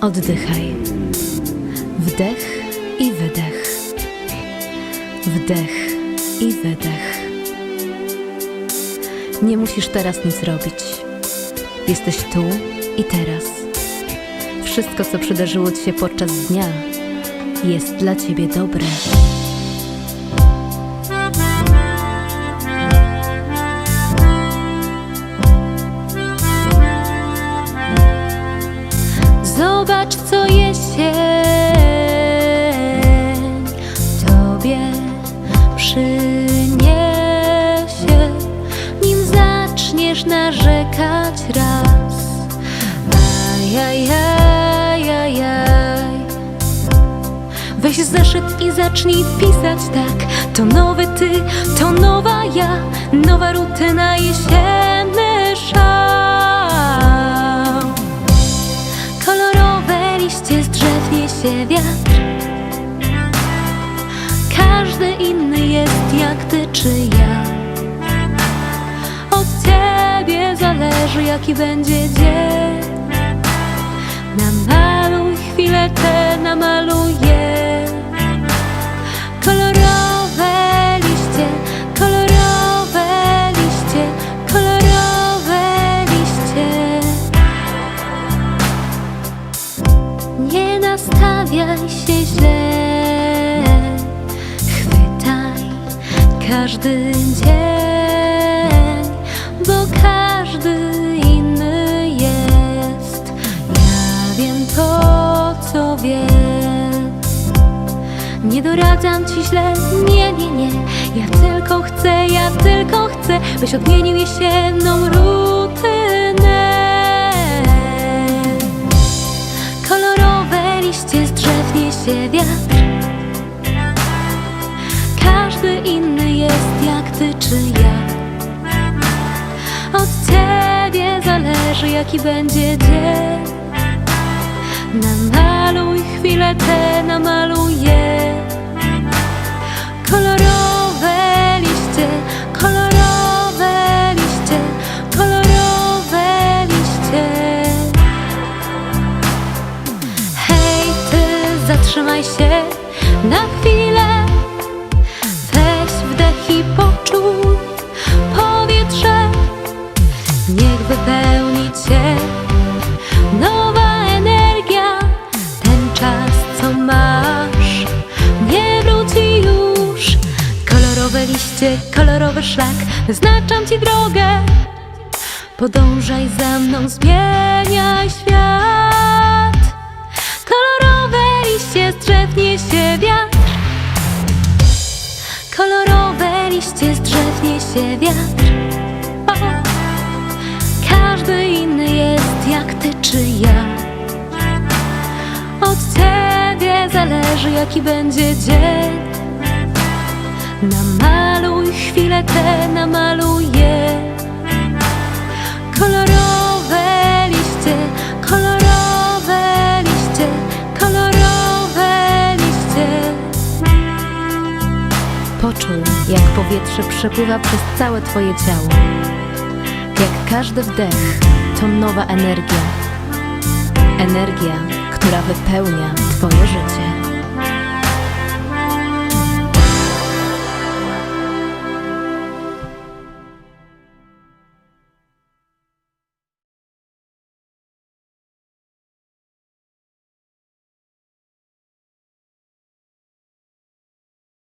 Oddychaj. Wdech i wydech. Wdech i wydech. Nie musisz teraz nic robić. Jesteś tu i teraz. Wszystko, co przydarzyło ci się podczas dnia, jest dla ciebie dobre. Zobacz, co jesień tobie przyniesie, nim zaczniesz narzekać raz. Ajajajajaj. Weź zeszyt i zacznij pisać tak. To nowy ty, to nowa ja, nowa rutyna jesienny liście z drzew niesie wiatr. Każdy inny jest jak ty czy ja. Od ciebie zależy jaki będzie dzień nastawiaj się źle, chwytaj każdy dzień, bo każdy inny jest. Ja wiem to, co wiem. Nie doradzam ci źle, nie, nie, nie. Ja tylko chcę, ja tylko chcę, byś odmienił jesienną rutynę. Liście z drzew niesie wiatr. Każdy inny jest jak ty czy ja. Od ciebie zależy jaki będzie dzień. Namaluj chwilę tę, namaluję zatrzymaj się na chwilę. Weź wdech i poczuj powietrze. Niech wypełni cię nowa energia. Ten czas, co masz, nie wróci już. Kolorowe liście, kolorowy szlak, wyznaczam ci drogę. Podążaj za mną, zmieniaj świat. Niesie wiatr. Kolorowe liście z drzew wiatr. O, każdy inny jest jak ty czy ja. Od ciebie zależy jaki będzie dzień. Namaluj chwilę tę, namaluję. Kolorowe Poczuj, jak powietrze przepływa przez całe Twoje ciało. Jak każdy wdech to nowa energia. Energia, która wypełnia Twoje życie.